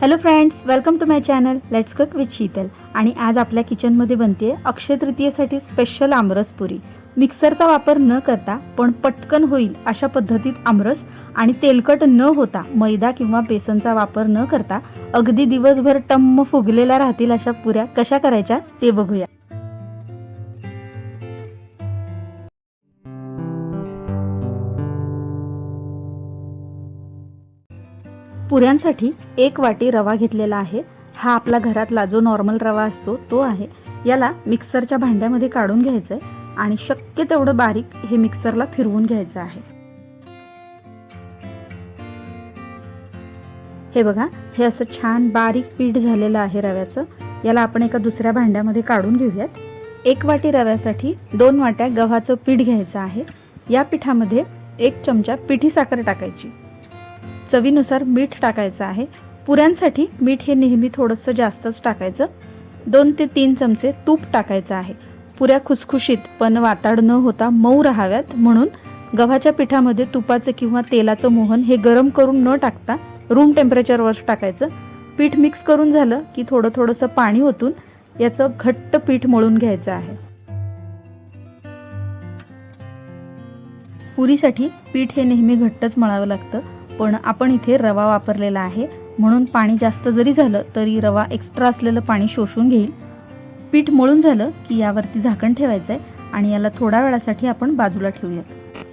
Hello friends welcome to my channel let's cook with Sheetal आणि आज आपल्या किचनमध्ये बनते अक्षय तृतीयेसाठी स्पेशल आमरस पुरी. मिक्सरचा वापर न करता पण पटकन होईल अशा पद्धतीत आमरस आणि तेलकट न होता मैदा किंवा बेसनचा वापर न करता अगदी दिवसभर टम्म फुगलेल्या राहतील अशा पुऱ्या कशा करायच्या ते बघूया. पुऱ्यांसाठी एक वाटी रवा घेतलेला आहे. हा आपला घरातला जो नॉर्मल रवा असतो तो आहे. याला मिक्सरच्या भांड्यामध्ये काढून घ्यायचं आहे आणि शक्य तेवढं बारीक हे मिक्सरला फिरवून घ्यायचं आहे. हे बघा हे असं छान बारीक पीठ झालेलं आहे रव्याचं. याला आपण एका दुसऱ्या भांड्यामध्ये काढून घेऊयात. एक वाटी रव्यासाठी दोन वाट्या गव्हाचं पीठ घ्यायचं आहे. या पिठामध्ये एक चमचा पिठी साखर टाकायची. चवीनुसार मीठ टाकायचं आहे. पुऱ्यांसाठी मीठ हे नेहमी थोडंसं जास्तच टाकायचं. दोन ते तीन चमचे तूप टाकायचं आहे. पुऱ्या खुसखुशीत पण वाताड न होता मऊ राहाव्यात म्हणून गव्हाच्या पिठामध्ये तुपाचं किंवा तेलाचं मोहन हे गरम करून न टाकता रूम टेम्परेचरवर टाकायचं. पीठ मिक्स करून झालं की थोडं थोडंसं पाणी ओतून याचं घट्ट पीठ मळून घ्यायचं आहे. पुरीसाठी पीठ हे नेहमी घट्टच मळावं लागतं. पण आपण इथे रवा वापरलेला आहे. म्हणून पाणी जास्त जरी झालं तरी रवा एक्स्ट्रा असलेलं पाणी शोषून घेईल. पीठ मळून झालं की यावरती झाकण ठेवायचं आहे आणि याला थोड्या वेळासाठी आपण बाजूला ठेवूयात.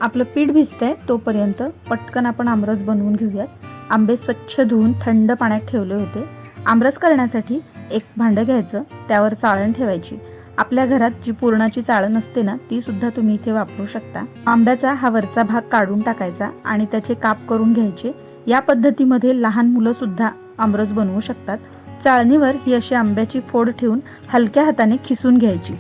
आपलं पीठ भिजतंय तोपर्यंत पटकन आपण आमरस बनवून घेऊयात. आंबे स्वच्छ धुवून थंड पाण्यात ठेवले होते. आमरस करण्यासाठी एक भांडं घ्यायचं त्यावर चाळण ठेवायची. आपल्या घरात जी पुरणाची चाळण असते ना ती सुद्धा तुम्ही इथे वापरू शकता. आंब्याचा हा वरचा भाग काढून टाकायचा आणि त्याचे काप करून घ्यायचे. या पद्धतीमध्ये लहान मुलं सुद्धा आमरस बनवू शकतात. चाळणीवर ही अशी आंब्याची फोड ठेवून हलक्या हाताने खिसून घ्यायची.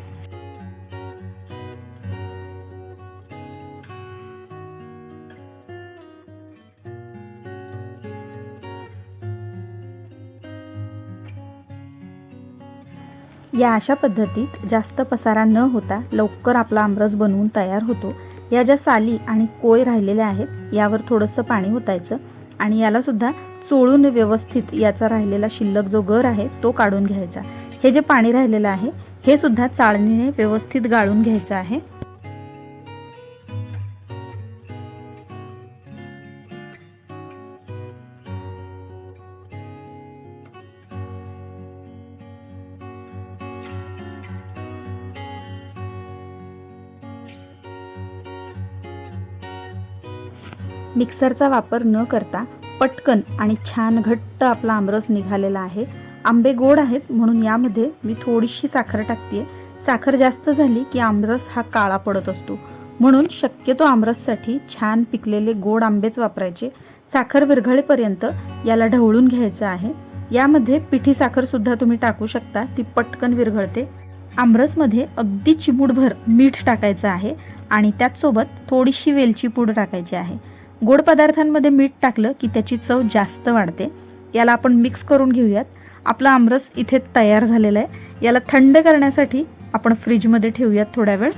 या अशा पद्धतीत जास्त पसारा न होता लवकर आपला आमरस बनवून तयार होतो. या ज्या साली आणि कोय राहिलेल्या आहेत यावर थोडंसं पाणी ओतायचं आणि यालासुद्धा चोळून व्यवस्थित याचा राहिलेला शिल्लक जो गर आहे तो काढून घ्यायचा. हे जे पाणी राहिलेलं आहे हे सुद्धा चाळणीने व्यवस्थित गाळून घ्यायचं आहे. मिक्सरचा वापर न करता पटकन आणि छान घट्ट आपला आमरस निघालेला आहे. आंबे गोड आहेत म्हणून यामध्ये मी थोडीशी साखर टाकते साखर जास्त झाली की आमरस हा काळा पडत असतो. म्हणून शक्यतो आमरससाठी छान पिकलेले गोड आंबेच वापरायचे. साखर विरघळेपर्यंत याला ढवळून घ्यायचं आहे. यामध्ये पिठी साखरसुद्धा तुम्ही टाकू शकता ती पटकन विरघळते. आमरसमध्ये अगदी चिमूटभर मीठ टाकायचं आहे आणि त्याचसोबत थोडीशी वेलची पूड टाकायची आहे. गोड पदार्थांमध्ये मीठ टाकलं की त्याची चव जास्त वाढते. याला आपण मिक्स करून घेऊयात. आपला आमरस इथे तयार झालेला आहे. याला थंड करण्यासाठी आपण फ्रीजमध्ये ठेवूयात थोड्या वेळ.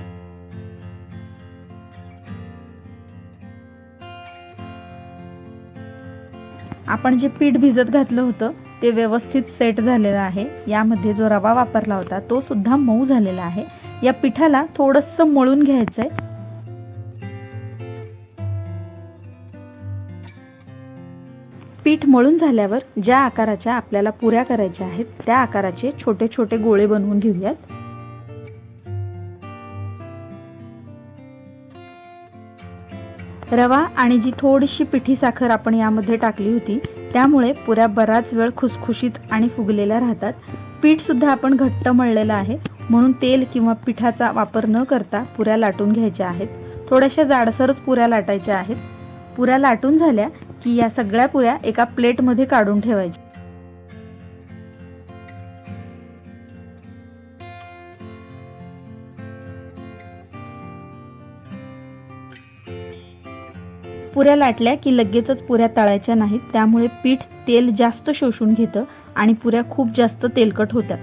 आपण जे पीठ भिजत घातलं होतं ते व्यवस्थित सेट झालेलं आहे. यामध्ये जो रवा वापरला होता तो सुद्धा मऊ झालेला आहे. या पिठाला थोडंसं मळून घ्यायचं आहे पीठ मळून झाल्यावर ज्या आकाराच्या आपल्याला पुऱ्या करायच्या आहेत त्या आकाराचे छोटे छोटे गोळे बनवून घेऊयात. रवा आणि जी थोडीशी पिठी साखर आपण यामध्ये टाकली होती त्यामुळे पुऱ्या बराच वेळ खुसखुशीत आणि फुगलेल्या राहतात. पीठ सुद्धा आपण घट्ट मळलेलं आहे म्हणून तेल किंवा पिठाचा वापर न करता पुऱ्या लाटून घ्यायच्या आहेत. थोड्याशा जाडसरच पुऱ्या लाटायच्या आहेत. पुऱ्या लाटून झाल्या की या सगळ्या पुऱ्या एका प्लेटमध्ये काढून ठेवायच्या. पुऱ्या लाटल्या की लगेचच पुऱ्या तळायच्या नाहीत त्यामुळे पीठ तेल जास्त शोषून घेतं आणि पुऱ्या खूप जास्त तेलकट होतात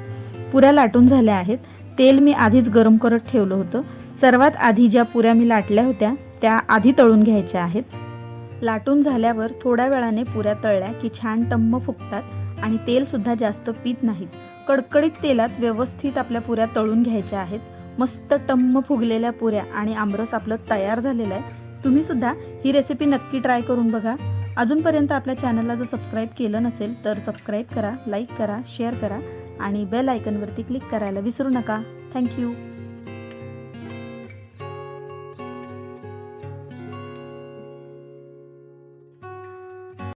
पुऱ्या लाटून झाल्या आहेत. तेल मी आधीच गरम करत ठेवलं होतं. सर्वात आधी ज्या पुऱ्या मी लाटल्या होत्या त्या आधी तळून घ्यायच्या आहेत. लाटून झाल्यावर थोड्या वेळाने पुऱ्या तळल्या की छान टम्म फुगतात आणि तेलसुद्धा जास्त पीत नाहीत. कडकडीत तेलात व्यवस्थित आपल्या पुऱ्या तळून घ्यायच्या आहेत. मस्त टम्म फुगलेल्या पुऱ्या आणि आमरस आपलं तयार झालेलं आहे. तुम्ही सुद्धा ही रेसिपी नक्की ट्राय करून बघा. अजूनपर्यंत आपल्या चॅनलला जर सबस्क्राईब केलं नसेल तर सबस्क्राईब करा लाईक करा शेअर करा आणि बेल आयकनवरती क्लिक करायला विसरू नका. थँक्यू